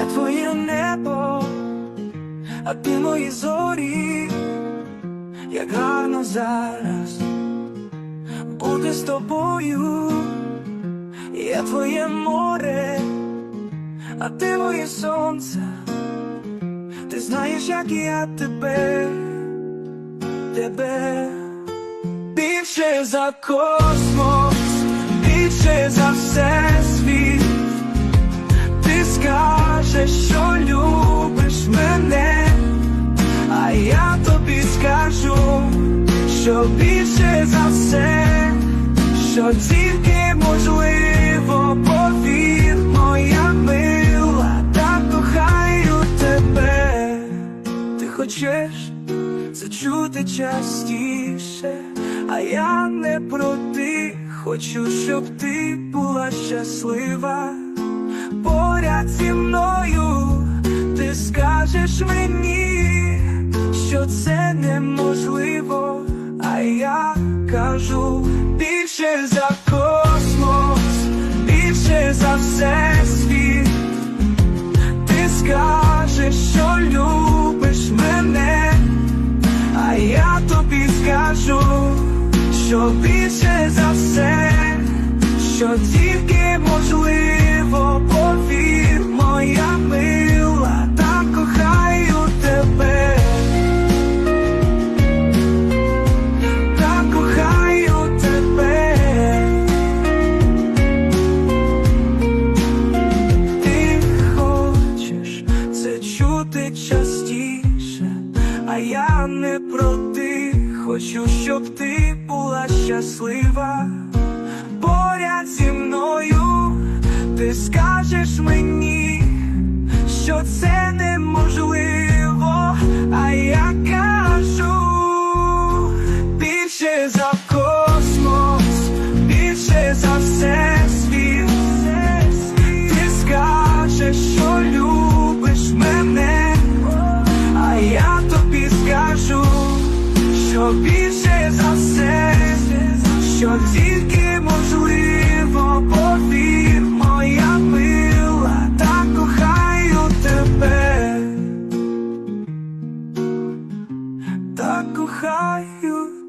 я твоє небо, а ти мої зорі, як гарно зараз бути з тобою, я твоє море, а ти моє сонце, ти знаєш, як я тебе, тебе більше за космос, більше за все більше за все, що тільки можливо, повір, моя мила, так кохаю тебе. Ти хочеш це чути частіше, а я не проти, хочу, щоб ти була щаслива. Поряд зі мною, ти скажеш мені, що це неможливо, я кажу більше за космос, більше за все світ. Ти скажеш, що любиш мене, а я тобі скажу, що більше за все, що тільки я не проти, хочу, щоб ти була щаслива. Поряд зі мною ти скажеш мені, кохаю тебе.